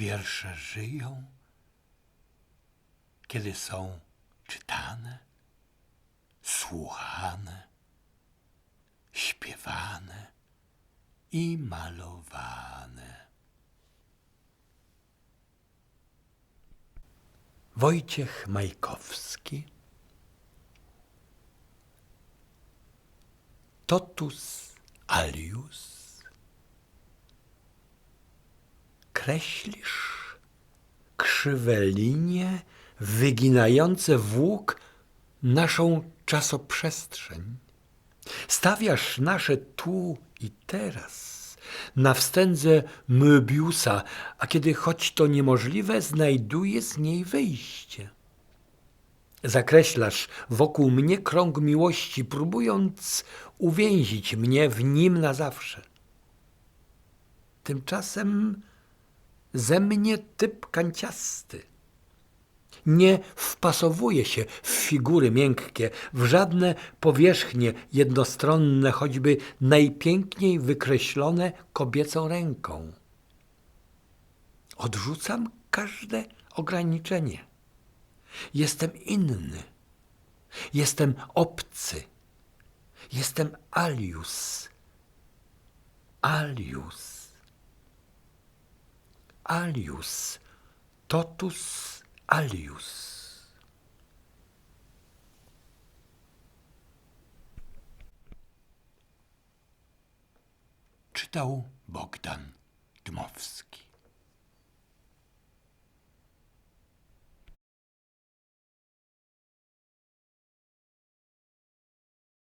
wiersze żyją, kiedy są czytane, słuchane, śpiewane i malowane. Wojciech Majkowski. Totus alius Kreślisz krzywe linie wyginające w łuk naszą czasoprzestrzeń. Stawiasz nasze tu i teraz na wstędze Möbiusa, a kiedy choć to niemożliwe, znajduje z niej wyjście. Zakreślasz wokół mnie krąg miłości, próbując uwięzić mnie w nim na zawsze. Tymczasem ze mnie typ kanciasty. Nie wpasowuje się w figury miękkie, w żadne powierzchnie jednostronne, choćby najpiękniej wykreślone kobiecą ręką. Odrzucam każde ograniczenie. Jestem inny. Jestem obcy. Jestem alius. Alius. Alius. Totus alius. Czytał Bogdan Dmowski.